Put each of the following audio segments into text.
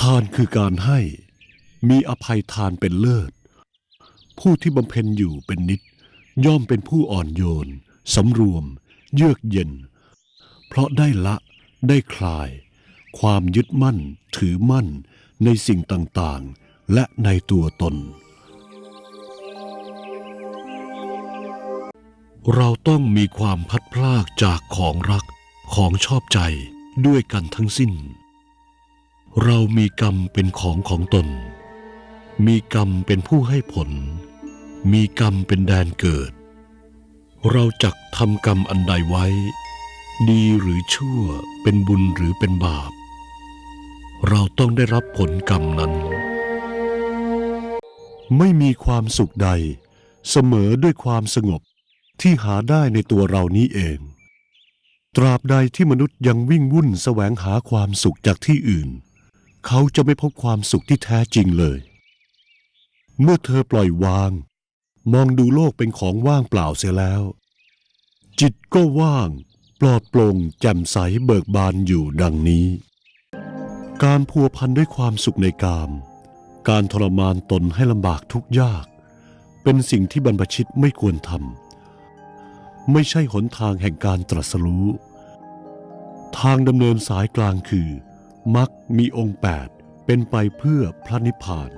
ทานคือการให้ มีอภัยทานเป็นเลิศ ผู้ที่บำเพ็ญอยู่เป็นนิด ย่อมเป็นผู้อ่อนโยน สำรวม เยือกเย็น เพราะได้ละได้คลาย ความยึดมั่น ถือมั่นในสิ่งต่างๆ และในตัวตน เราต้องมีความพัดพลากจากของรักของชอบใจด้วยกันทั้งสิ้น เรามีกรรมเป็นของของตน มีกรรมเป็นผู้ให้ผล มีกรรมเป็นแดนเกิด เราจักทำกรรมอันใดไว้ ดีหรือชั่วเป็นบุญหรือเป็นบาป เราต้องได้รับผลกรรมนั้น ไม่มีความสุขใด เสมอด้วยความสงบที่หาได้ในตัวเรานี้เอง ตราบใดที่มนุษย์ยังวิ่งวุ่นแสวงหาความสุขจากที่อื่น เขาจะไม่พบความสุขที่แท้จริงเลย เมื่อเธอปล่อยวาง มองดูโลกเป็นของว่างเปล่าเสียแล้ว จิตก็ว่าง ปลอดโปร่งแจ่มใสเบิกบานอยู่ดังนี้ การพัวพันด้วยความสุขในกาม การทรมานตนให้ลำบากทุกยาก เป็นสิ่งที่บรรพชิตไม่ควรทำไม่ใช่หนทางแห่งการตรัสรู้ ทางดำเนินสายกลางคือ มักมีองค์แปดเป็นไปเพื่อพระนิพพาน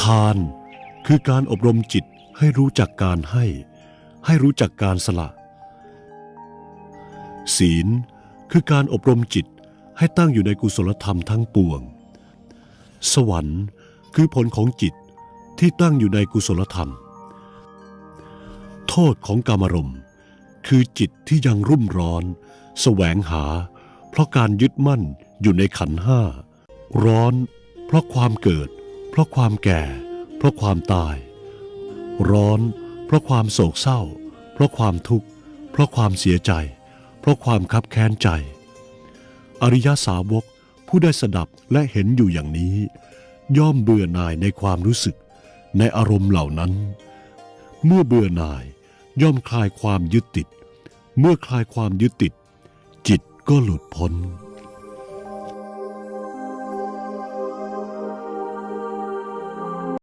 ทานคือการอบรมจิตให้รู้จักการให้ ให้รู้จักการสละ ศีลคือการอบรมจิตให้ตั้งอยู่ในกุศลธรรมทั้งปวง สวรรค์คือผลของจิตที่ตั้งอยู่ในกุศลธรรม โทษของกามรมณ์ คือจิตที่ยังรุ่มร้อน แสวงหา เพราะการยึดมั่นอยู่ในขันห้า ร้อน เพราะความเกิด เพราะความแก่ เพราะความตาย ร้อน เพราะความโศกเศร้า เพราะความทุกข์ เพราะความเสียใจ เพราะความคับแค้นใจ อริยสาวกผู้ได้สดับและเห็นอยู่อย่างนี้ ย่อมเบื่อหน่ายในความรู้สึก ในอารมณ์เหล่านั้น เมื่อเบื่อหน่ายย่อมคลายความยึดติด เมื่อคลายความยึดติด จิตก็หลุดพ้น